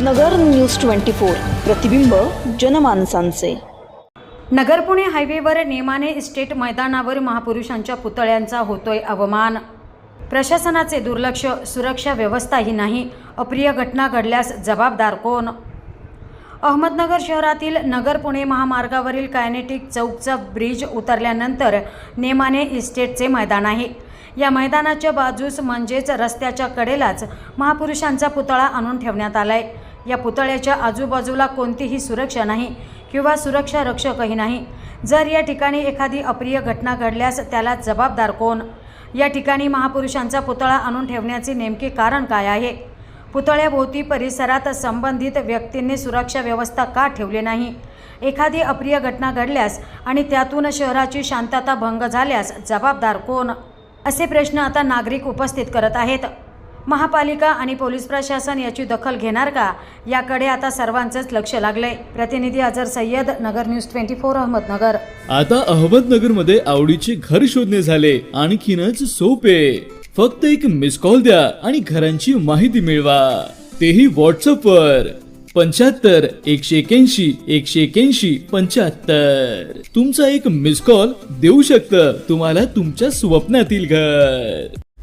नगर news twenty four. प्रतिबिंब जनमानसांचे. नगर पुणे हायवेवर नेमाने estate मैदानावर महापुरुषांच्या पुतळ्यांचा होतोय अवमान. प्रशासनाचे दुर्लक्ष सुरक्षा व्यवस्थाही नाही. अप्रिय घटना घडल्यास जबाबदार कोण? अहमदनगर शहरातील नगर पुणे महामार्गावरील कायनेटिक चौकचा ब्रिज उतरल्यानंतर नेमाने इस्टेटचे मैदान आहे. या मैदानाच्या बाजूस म्हणजेच रस्त्याच्या कडेलाच महापुरुषांचा पुतळा आणून ठेवण्यात आला आहे या पुतळ्याच्या आजूबाजूला कोणतीही सुरक्षा नाही किंवा सुरक्षा रक्षकही नाही. जर या ठिकाणी एखादी अप्रिय घटना घडल्यास त्याला जबाबदार कोण? या ठिकाणी महापुरुषांचा पुतळा आणून ठेवण्याचे नेमके कारण काय आहे? पुतळ्याभोवती परिसरात संबंधित व्यक्तींनी सुरक्षा व्यवस्था का ठेवली नाही? एखादी अप्रिय घटना घडल्यास आणि त्यातून शहराची शांतता भंग झाल्यास जबाबदार कोण? असे प्रश्न आता नागरिक उपस्थित करत आहेत. महापालिका आणि पोलीस प्रशासन याची दखल घेणार का? याकडे आता सर्वांचंच लक्ष लागलंय प्रतिनिधी Azhar Sayyad Nagar news twenty four Ahmednagar. आता अहमदनगरमध्ये आवडीचे घर शोधणे झाले. आणखीनच सोपे. फक्त एक मिस कॉल द्या आणि घरांची माहिती मिळवा. तेही व्हॉट्सअप वर. पंच्याहत्तर एकशे एक्याऐंशी एकशे एक्याऐंशी पंच्याहत्तर. तुमचा एक मिस कॉल देऊ शकतं. तुम्हाला तुमच्या स्वप्नातील घर.